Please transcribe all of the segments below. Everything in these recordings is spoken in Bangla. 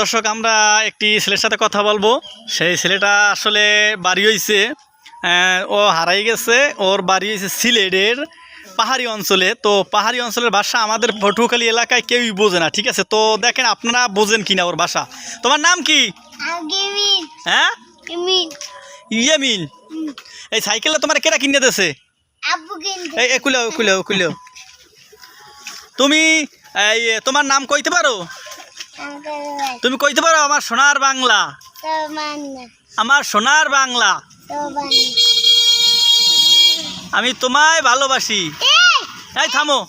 দর্শক আমরা একটি ছেলের সাথে কথা বলব। সেই ছেলেটা আসলে বাড়ি হয়েছে ও হারাই গেছে। ওর বাড়ি হয়েছে সিলেটের পাহাড়ি অঞ্চলে। তো পাহাড়ি অঞ্চলের ভাষা আমাদের পটুয়াখালী এলাকায় কেউই বোঝে না ঠিক আছে? তো দেখেন আপনারা বোঝেন কিনা ওর ভাষা তোমার নাম কি? হ্যাঁ? ইয়েমিন। এই সাইকেলটা তোমার কেরা কিনে দিয়েছে? এই একুলে একুলে একুলে তুমি এই তোমার নাম কইতে পারো? তুমি কইতে পারো আমার সোনার বাংলা? আমার সোনার বাংলা। আমি তোমায় ভালোবাসি। এই থামো।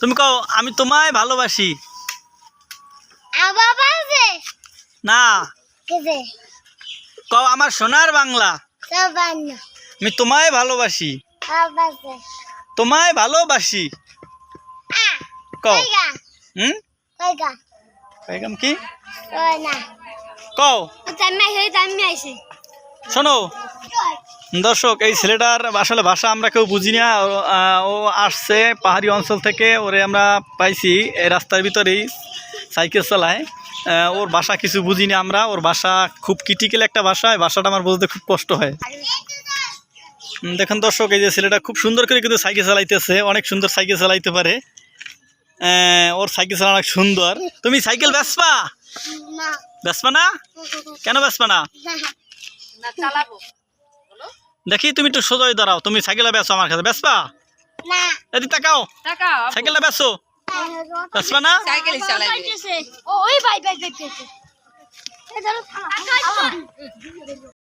তুমি কও আমি তোমায় ভালোবাসি। না। কও আমার সোনার বাংলা। আমি তোমায় ভালোবাসি। তোমায় ভালোবাসি। কও। হুম? কইগাম কি? কও। আইছে শোনো। দর্শক এই ছেলেটার আসলে ভাষা আমরা কেউ বুঝি না। ও, আসছে পাহাড়ি অঞ্চল থেকে ওরে আমরা পাইছি এই রাস্তার ভিতরেই সাইকেল চালায়। ওর ভাষা কিছু বুঝি না আমরা। ওর ভাষা খুব ক্রিটিক্যাল একটা ভাষা। ভাষাটা আমার বুঝতে খুব কষ্ট হয়। দেখেন দর্শক এই যে ছেলেটা খুব সুন্দর করে কিন্তু সাইকেল চালাইতেছে। অনেক সুন্দর সাইকেল চালাইতে পারে। ওর সাইকেল চালানো অনেক সুন্দর। তুমি সাইকেল বেসপা না। বেসপা না? কেন বেসপা না? না দেখি তুমি একটু সোজাই দাঁড়াও। তুমি সাইকেলে বেসো আমার কাছে। বেসপা না। এদিক তাকাও। সাইকেলটা বেসো বেসবা না? সাইকেলই